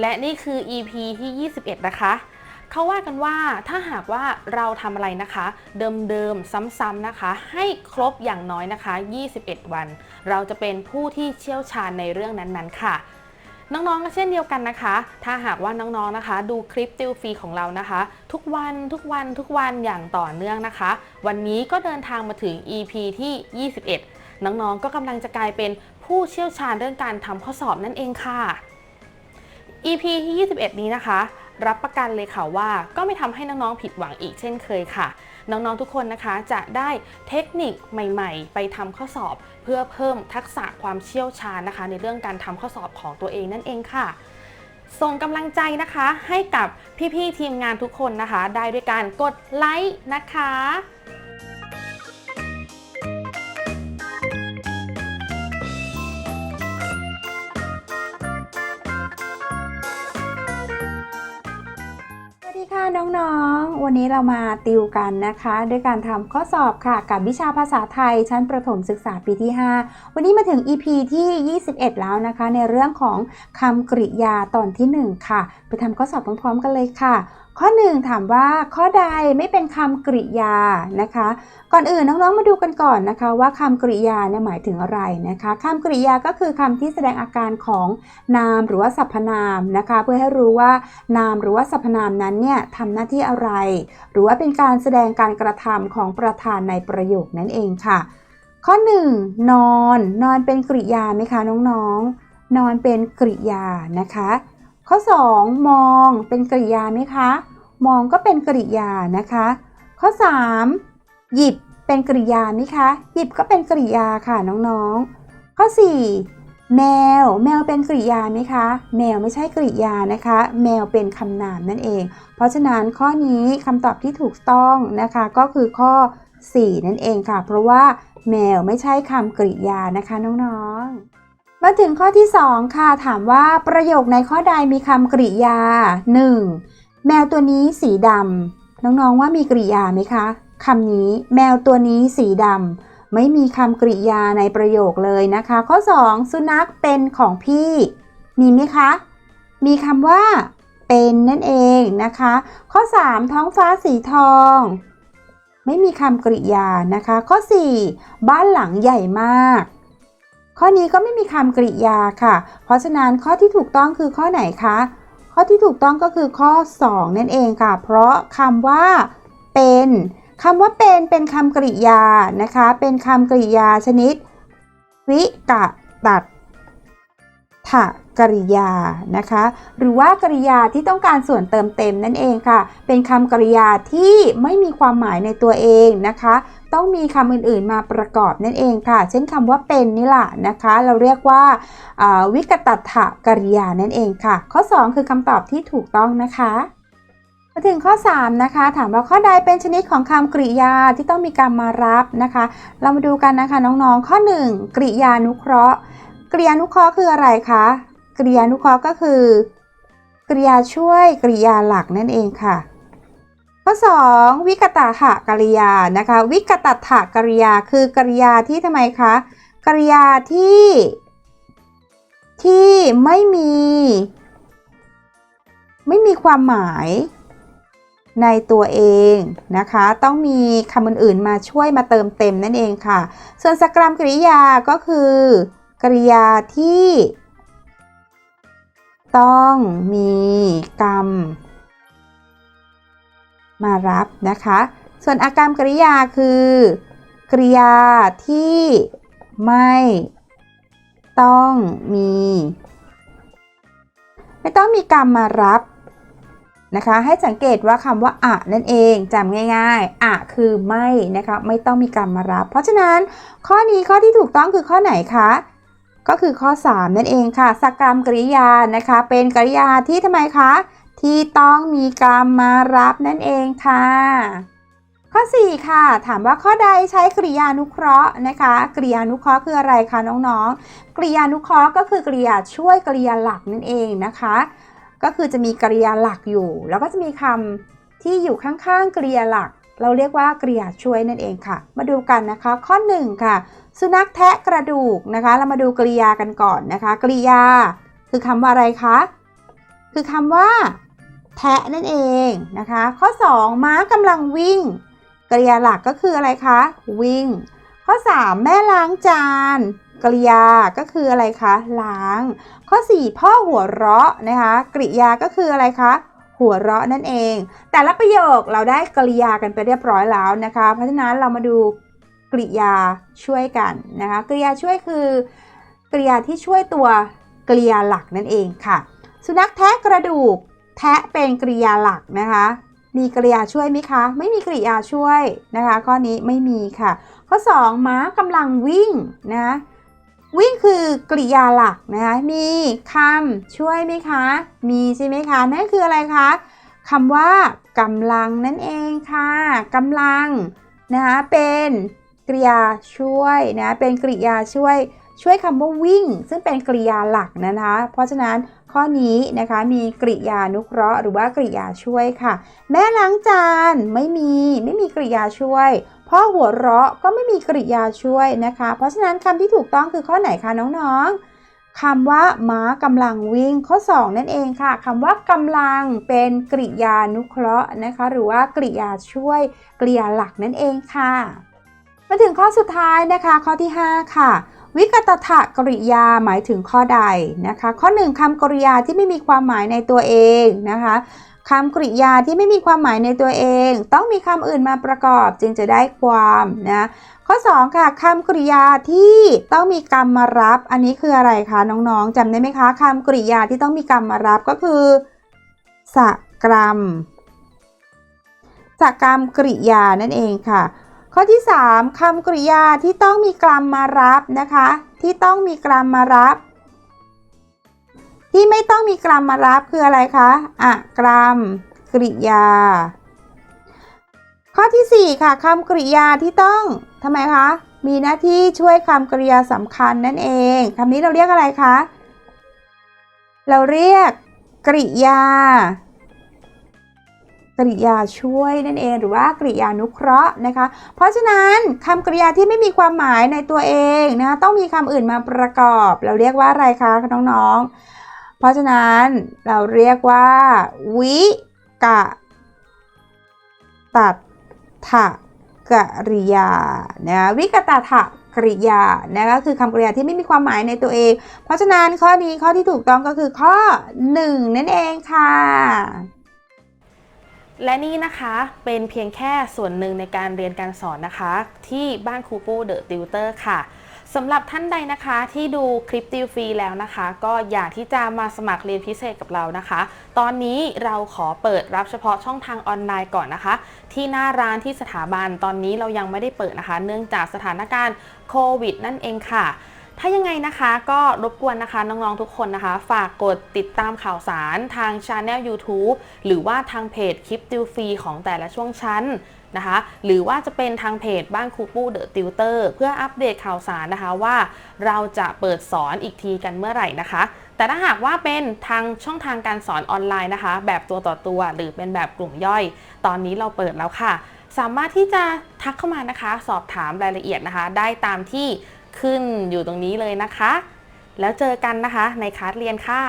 และนี่คือ EP ที่ 21 นะคะเขาว่ากันว่าถ้าหากว่าเราทำอะไรนะคะ เดิมๆซ้ำๆนะคะ ให้ครบอย่างน้อยนะคะ 21 วัน เราจะเป็นผู้ที่เชี่ยวชาญในเรื่องนั้นๆ ค่ะน้องๆ ก็เช่นเดียวกันนะคะ ถ้าหากว่าน้องๆ นะคะ ดูคลิปติวฟรีของเรานะคะ ทุกวันทุกวันทุกวันอย่างต่อเนื่องนะคะ วันนี้ก็เดินทางมาถึง EP ที่ 21 น้องๆ ก็กำลังจะกลายเป็นผู้เชี่ยวชาญเรื่องการทำข้อสอบนั่นเองค่ะ EP ที่ 21 นี้นะคะ รับประกันเลยค่ะว่าก็ไม่ทำให้น้องๆผิดหวังอีกเช่นเคยค่ะ น้องๆทุกคนนะคะจะได้เทคนิคใหม่ ๆ ไปทำข้อสอบ เพื่อเพิ่มทักษะความเชี่ยวชาญนะคะ ในเรื่องการทำข้อสอบของตัวเองนั่นเองค่ะส่งกำลังใจนะคะให้กับพี่ๆทีมงานทุกคนนะคะ ได้ด้วยการกดไลค์นะคะ น้องๆ วันนี้เรามาติวกันนะคะ ด้วยการทำข้อสอบค่ะ กับวิชาภาษาไทยชั้นประถมศึกษาปีที่ 5 วันนี้มาถึง EP ที่ 21 แล้วนะคะ ในเรื่องของคำกริยาตอนที่ 1 ค่ะ ไปทำข้อสอบพร้อมๆกันเลยค่ะ ข้อ 1 ถามว่าข้อใดไม่เป็นคำกริยานะคะ ก่อนอื่นน้องๆมาดูกันก่อนนะคะว่าคำกริยาเนี่ยหมายถึงอะไรนะคะคำกริยาก็คือคำที่แสดงอาการของนามหรือว่าสรรพนามนะคะ เพื่อให้รู้ว่านามหรือว่าสรรพนามนั้นเนี่ยทำหน้าที่อะไร หรือว่าเป็นการแสดงการกระทำของประธานในประโยคนั่นเองค่ะ ข้อ 1 นอน นอนเป็นกริยาไหมคะน้องๆนอนเป็นกริยานะคะ ข้อ 2 มองเป็นกริยาไหมคะ มองก็เป็นกริยานะคะ ข้อ 3 หยิบเป็นกริยาไหมคะ หยิบก็เป็นกริยาค่ะน้องๆ ข้อ 4 แมว แมวเป็นกริยาไหมคะ แมวไม่ใช่กริยานะคะ แมวเป็นคำนามนั่นเอง เพราะฉะนั้นข้อนี้คำตอบที่ถูกต้องนะคะก็คือข้อ 4 นั่นเองค่ะ เพราะว่าแมวไม่ใช่คำกริยานะคะน้องๆ มาถึงข้อที่ 2 ค่ะ ถามว่าประโยคในข้อใดมีคำกริยา 1. แมวตัวนี้สีดำน้องๆว่ามีกริยาไหมคะคำนี้แมวตัวนี้สีดำไม่มีคำกริยาในประโยคเลยนะคะ ข้อ 2 สุนัขเป็นของพี่ มีไหมคะ มีคำว่า เป็นนั่นเองนะคะ ข้อ 3 ท้องฟ้าสีทอง ไม่มีคำกริยานะคะ ข้อ 4 บ้านหลังใหญ่มาก ข้อนี้ก็ไม่มีคำกริยาค่ะ เพราะฉะนั้นข้อที่ถูกต้องคือข้อไหนคะ ข้อที่ถูกต้องก็คือข้อ 2 นั่นเองค่ะ เพราะคำว่าเป็นคำว่าเป็นเป็นคำกริยานะคะ เป็นคำกริยาชนิด วิกะตัด ถกริยานะคะ หรือว่ากริยาที่ต้องการส่วนเติมเต็มนั่นเองค่ะ เป็นคำกริยาที่ไม่มีความหมายในตัวเองนะคะ ต้องมีคำอื่นๆมาประกอบนั่นเองค่ะ เช่นคำว่าเป็นนี่แหละนะคะ เราเรียกว่าวิกตัดถกริยานั่นเองค่ะ ข้อ 2 คือคำตอบที่ถูกต้องนะคะมาถึงข้อ 3 นะคะ ถามว่าข้อใดเป็นชนิดของคำกริยาที่ต้องมีกรรมมารับนะคะ เรามาดูกันนะคะน้องๆ ข้อ 1 กริยานุเคราะห์ กริยานุเคราะห์คืออะไรคะ กริยานุเคราะห์ก็คือ กริยาช่วยกริยาหลักนั่นเองค่ะ ข้อ 2 วิกตถกริยานะคะ วิกตถกริยาคือกริยาที่ทำไมคะ กริยาที่ที่ไม่มี ไม่มีความหมายในตัวเองนะคะ ต้องมีคำอื่นๆมาช่วยมาเติมเต็มนั่นเองค่ะ ส่วนสกรัมกริยาก็คือ กริยาที่ ต้องมีกรรม มารับนะคะ ส่วนอากรรมกริยาคือ กริยาที่ไม่ต้องมี ไม่ต้องมีกรรมมารับนะคะ ให้สังเกตว่าคำว่าอะนั่นเองจำง่ายๆอะคือไม่นะคะ ไม่ต้องมีกรรมมารับ เพราะฉะนั้นข้อนี้ข้อที่ถูกต้องคือข้อไหนคะ ก็คือข้อ 3 นั่นเองค่ะสกรรมกริยานะคะ เป็นกริยาที่ทำไมคะ ที่ต้องมีกรรมมารับนั่นเองค่ะ ข้อ 4 ค่ะ ถามว่าข้อใดใช้กริยานุเคราะห์นะคะกริยานุเคราะห์คืออะไรคะน้องๆกริยานุเคราะห์ก็คือกริยาช่วยกริยาหลักนั่นเองนะคะ ก็คือจะมีกริยาหลักอยู่ แล้วก็จะมีคำที่อยู่ข้างๆกริยาหลัก เราเรียกว่ากริยาช่วยนั่นเองค่ะ มาดูกันนะคะ ข้อ 1 ค่ะ สุนัขแทะกระดูกนะคะ เรามาดูกริยากันก่อนนะคะ กริยา คือคำว่าอะไรคะ คือคำว่า แทะนั่นเองนะคะ ข้อ 2 ม้ากำลังวิ่ง กริยาหลักก็คืออะไรคะ วิ่ง ข้อ 3 แม่ล้างจาน กริยาก็คืออะไรคะ ล้าง ข้อ 4 พ่อหัวเราะนะคะ กริยาก็คืออะไรคะหัวเราะนั่นเอง แต่ละประโยคเราได้กริยากันไปเรียบร้อยแล้วนะคะ เพราะฉะนั้นเรามาดู กริยาช่วยกันนะคะกริยาช่วยคือกริยาที่ช่วยตัวกริยาหลักนั่นเองค่ะ สุนัขแทะกระดูกแทะเป็นกริยาหลักนะคะ มีกริยาช่วยไหมคะ ไม่มีกริยาช่วยนะคะข้อนี้ไม่มีค่ะ ข้อ 2 ม้ากำลังวิ่งนะวิ่งคือกริยาหลักนะคะมีคำช่วยไหมคะ มีใช่ไหมคะนั่นคืออะไรคะคำว่ากำลังนั่นเองค่ะกำลังนะคะเป็น กริยาช่วยนะเป็นกริยาช่วยช่วยคำว่าวิ่ง ซึ่งเป็นกริยาหลักนะคะ เพราะฉะนั้นข้อนี้นะคะมีกริยานุเคราะห์ หรือว่ากริยาช่วยค่ะ แม่ล้างจานไม่มีไม่มีกริยาช่วยพ่อหัวเราะก็ไม่มีกริยาช่วยนะคะ เพราะฉะนั้นคำที่ถูกต้องคือข้อไหนคะน้องๆคำว่าม้ากำลังวิ่งข้อ 2 นั่นเองค่ะคำว่ากำลังเป็นกริยานุเคราะห์นะคะ หรือว่ากริยาช่วยกริยาหลักนั่นเองค่ะ มาถึงข้อสุดท้ายนะคะ ข้อที่ 5 ค่ะ วิกตถกริยาหมายถึงข้อใดนะคะ ข้อ 1คำกริยาที่ไม่มีความหมายในตัวเองนะคะคำกริยาที่ไม่มีความหมายในตัวเอง ต้องมีคำอื่นมาประกอบจึงจะได้ความนะข้อ 2 ค่ะคำกริยาที่ต้องมีกรรมมารับ อันนี้คืออะไรคะน้องๆจำได้ไหมคะคำกริยาที่ต้องมีกรรมมารับก็คือสกรรมสกรรมกริยานั่นเองค่ะ ข้อที่ 3คำกริยาที่ต้องมีกรรมมารับนะคะ ที่ต้องมีกรรมมารับ ที่ไม่ต้องมีกรรมมารับคืออะไรคะอะกรรมกริยา ข้อที่ 4 ค่ะคำกริยาที่ต้องทำไมคะมีหน้าที่ช่วยคำกริยาสำคัญนั่นเองคำนี้เราเรียกอะไรคะเราเรียกกริยา กริยาช่วยนั่นเองหรือว่ากริยานุเคราะห์นะคะ เพราะฉะนั้นคำกริยาที่ไม่มีความหมายในตัวเองนะะต้องมีคำอื่นมาประกอบ เราเรียกว่าอะไรคะน้องๆ เพราะฉะนั้นเราเรียกว่า วิกะตัดถกริยานะวิกตถกริยานะก็คือคำกริยาที่ไม่มีความหมายในตัวเอง เพราะฉะนั้นข้อนี้ข้อที่ถูกต้องก็คือข้อ 1 นั่นเองค่ะ และนี่นะคะเป็นเพียงแค่ส่วนหนึ่งในการเรียนการสอนนะคะ ที่บ้านครูปูเดอะติวเตอร์ค่ะสำหรับท่านใดนะคะที่ดูคลิปติวฟรีแล้วนะคะ ก็อยากที่จะมาสมัครเรียนพิเศษกับเรานะคะ ตอนนี้เราขอเปิดรับเฉพาะช่องทางออนไลน์ก่อนนะคะ ที่หน้าร้านที่สถาบันตอนนี้เรายังไม่ได้เปิดนะคะ เนื่องจากสถานการณ์โควิดนั่นเองค่ะ ถ้ายังไงนะคะก็รบกวนนะคะน้องๆทุกคนนะคะ ฝากกดติดตามข่าวสารทางช anel YouTube หรือว่าทางเพจคลิปติวฟรีของแต่ละช่วงชั้นนะคะ หรือว่าจะเป็นทางเพจบ้านครูปู้เดอะติวเตอร์เพื่ออัปเดตข่าวสารนะคะว่าเราจะเปิดสอนอีกทีกันเมื่อไหร่นะคะ แต่ถ้าหากว่าเป็นทางช่องทางการสอนออนไลน์นะคะ แบบตัวต่อตัวหรือเป็นแบบกลุ่มย่อย ตอนนี้เราเปิดแล้วค่ะ สามารถที่จะทักเข้ามานะคะ สอบถามรายละเอียดนะคะ ได้ตามที่ ขึ้นอยู่ตรงนี้เลยนะคะ แล้วเจอกันนะคะในคลาสเรียนค่ะ